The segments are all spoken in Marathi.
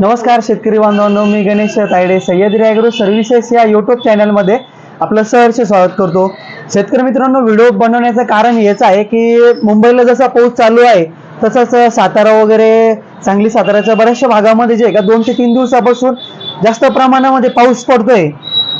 नमस्कार शेतकरी बांधवांनो मी गणेश तायडे सह्याद्री ॲग्रो सर्व्हिसेस या यूट्यूब चॅनलमध्ये आपलं सहर्ष स्वागत करतो. शेतकरी मित्रांनो व्हिडिओ बनवण्याचं कारण हेच आहे की मुंबईला जसा पाऊस चालू आहे तसंच सातारा वगैरे सांगली साताऱ्याच्या बऱ्याचशा भागामध्ये जे आहे का दोन ते तीन दिवसापासून जास्त प्रमाणामध्ये पाऊस पडतोय.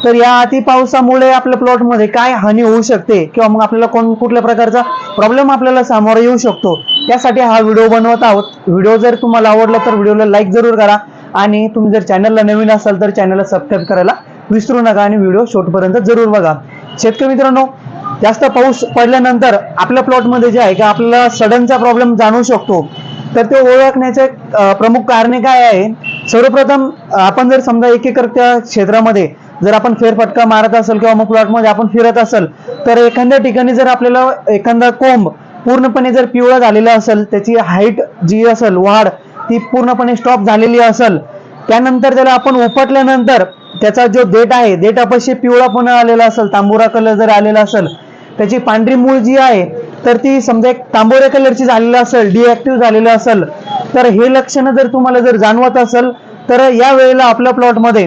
तर या अति पावसामुळे आपल्या प्लॉटमध्ये काय हानी होऊ शकते किंवा मग आपल्याला कोण कुठल्या प्रकारचा प्रॉब्लेम आपल्याला सामोरा येऊ शकतो त्यासाठी हा व्हिडिओ बनवत आहोत. व्हिडिओ जर तुम्हाला आवडला तर व्हिडिओला लाईक जरूर करा आणि तुम्ही जर चॅनलला नवीन असाल तर चॅनलला सबस्क्राईब करायला विसरू नका आणि व्हिडिओ शेवटपर्यंत जरूर बघा. शेतकरी मित्रांनो जास्त पाऊस पडल्यानंतर आपल्या प्लॉटमध्ये जे आहे का आपल्याला सडनचा प्रॉब्लेम जाणवू शकतो. तर ते ओळखण्याचे प्रमुख कारणे काय आहे? सर्वप्रथम आपण जर समजा एक एकर त्या क्षेत्रामध्ये जर आपण फेरफटका मारत असेल किंवा मग प्लॉटमध्ये आपण फिरत असेल तर एखाद्या ठिकाणी जर आपल्याला एखादा कोंब पूर्णपणे जर पिवळा झालेला असेल त्याची हाईट जी असेल वाढ ती पूर्णपणे स्टॉप झालेली असेल त्यानंतर त्याला आपण उपटल्यानंतर त्याचा जो देठ आहे देठापाशी पिवळापणा आलेला असेल तांबुरा कलर जर आलेला असेल त्याची पांढरी मूळ जी आहे तर ती समजा एक तांबोऱ्या कलरची झालेली असेल डिॲक्टिव्ह झालेलं असेल तर हे लक्षणं जर तुम्हाला जर जाणवत असेल तर या वेळेला आपल्या प्लॉटमध्ये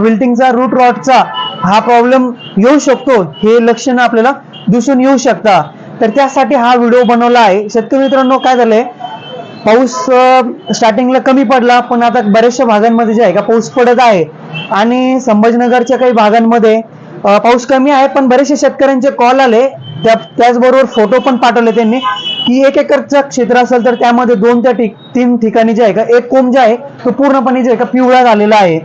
विल्टिंगचा रूट रॉटचा हा प्रॉब्लेम येऊ शकतो. हे लक्षणं आपल्याला दिसून येऊ शकता तर त्यासाठी हा व्हिडिओ बनवला आहे. शेतकरी मित्रांनो काय झालंय? पाऊस स्टार्टिंगला कमी पडला पण आता बऱ्याचशा भागांमध्ये जे आहे का पाऊस पडत आहे. आणि संभाजीनगरच्या काही भागांमध्ये पाऊस कमी आहे पण बरेचसे शेतकऱ्यांचे कॉल आले. त्या त्याचबरोबर फोटो पण पाठवले त्यांनी की एक एकरचं क्षेत्र असेल तर त्यामध्ये दोन त्या ठिक तीन ठिकाणी जे आहे का एक कोंब जे आहे तो पूर्णपणे जे आहे का पिवळा झालेला आहे.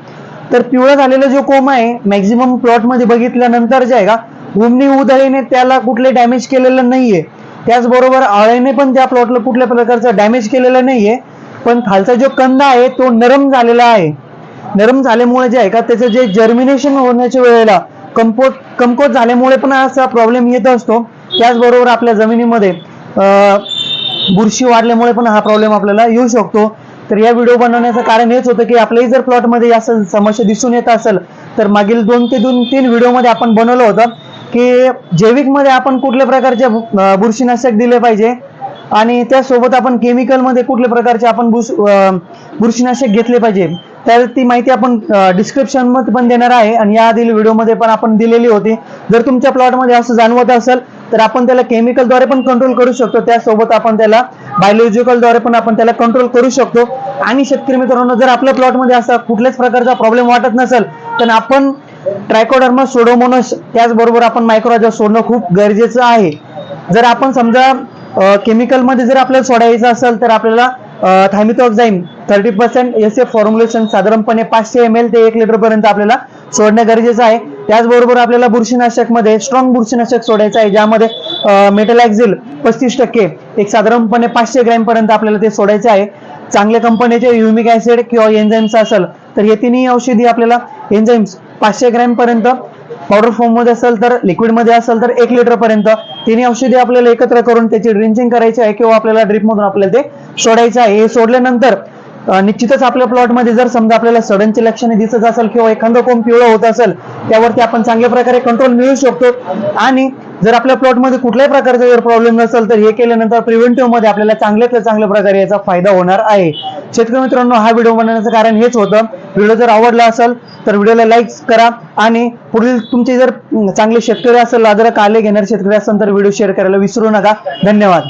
तर पिवळं झालेला जो कोंब आहे मॅक्झिमम प्लॉटमध्ये बघितल्यानंतर जे आहे का उमणी उधळीने त्याला कुठले डॅमेज केलेलं नाहीये. त्याचबरोबर आळेने पण त्या प्लॉटला कुठल्या प्रकारचं डॅमेज केलेलं नाहीये. पण खालचा जो कंदा आहे तो नरम झालेला आहे. नरम झाल्यामुळे जे आहे का त्याचं जे जर्मिनेशन होण्याच्या वेळेला कंपोट कमकोत झाल्यामुळे पण असा प्रॉब्लेम येत असतो. त्याचबरोबर आपल्या जमिनीमध्ये बुरशी वाढल्यामुळे पण हा प्रॉब्लेम आपल्याला येऊ शकतो. तर या व्हिडिओ बनवण्याचं कारण हेच होतं की आपल्याही जर प्लॉटमध्ये असं समस्या दिसून येत असेल तर मागील दोन ते दोन तीन व्हिडिओमध्ये आपण बनवलं होतं की जैविकमध्ये आपण कुठल्या प्रकारचे बुरशीनाशक दिले पाहिजे आणि त्यासोबत आपण केमिकलमध्ये कुठल्या प्रकारचे आपण बुश बुरशीनाशक घेतले पाहिजे. तर ती माहिती आपण डिस्क्रिप्शनमध्ये पण देणार आहे आणि या आधील व्हिडिओमध्ये पण आपण दिलेली होती. जर तुमच्या प्लॉटमध्ये असं जाणवत असेल तर आपण त्याला केमिकलद्वारे पण कंट्रोल करू शकतो. त्यासोबत आपण त्याला बायोलॉजिकलद्वारे पण आपण त्याला कंट्रोल करू शकतो. आणि शेतकरी मित्रांनो जर आपल्या प्लॉटमध्ये असा कुठल्याच प्रकारचा प्रॉब्लेम वाटत नसेल तर आपण ट्रायकोडर्मा सोडोमोनस त्याचबरोबर आपण मायक्रोजा सोडणं खूप गरजेचं आहे. जर आपण समजा केमिकलमध्ये जर आपल्याला सोडायचं असेल तर आपल्याला thiamethoxam thirty percent S F formulation साधारणपणे पाचशे एम एल ते एक लिटर पर्यंत आपल्याला सोडणं गरजेचं आहे. त्याचबरोबर आपल्याला बुरशीनाशकमध्ये स्ट्रॉंग बुरशीनाशक सोडायचं आहे ज्यामध्ये मेटलॅक्झिल पस्तीस टक्के एक साधारणपणे पाचशे ग्रॅम पर्यंत आपल्याला ते सोडायचं आहे. चांगल्या कंपनीचे युमिक ऍसिड किंवा एन्झाईम्स असेल तर हे तिन्ही औषधी आपल्याला एन्झाईम्स पाचशे ग्रॅम पर्यंत पावडर फॉर्ममध्ये असेल तर लिक्विडमध्ये असेल तर एक लिटर पर्यंत तिन्ही औषधी आपल्याला एकत्र करून त्याची ड्रिंचिंग करायची आहे किंवा आपल्याला ड्रिप मधून आपल्याला ते सोडायचं आहे. हे सोडल्यानंतर निश्चितच आपल्या प्लॉटमध्ये जर समजा आपल्याला सडनची लक्षणे दिसत असेल किंवा एखादं कोंब पिवळं होत असेल त्यावरती आपण चांगल्या प्रकारे कंट्रोल मिळू शकतो. आणि जर आपल्या प्लॉटमध्ये कुठल्याही प्रकारचा जर प्रॉब्लेम नसेल तर हे केल्यानंतर प्रिव्हेंटिव्हमध्ये आपल्याला चांगल्यात चांगल्या प्रकारे याचा फायदा होणार आहे. शेतकरी मित्रांनो हा व्हिडिओ बनवण्याचं कारण हेच होतं. व्हिडिओ जर आवडला असेल तर व्हिडिओला लाईक करा आणि पुढील तुमचे जर चांगले शेतकरी असेल जर काले घेणारे शेतकरी असेल तर व्हिडिओ शेअर करायला विसरू नका. धन्यवाद.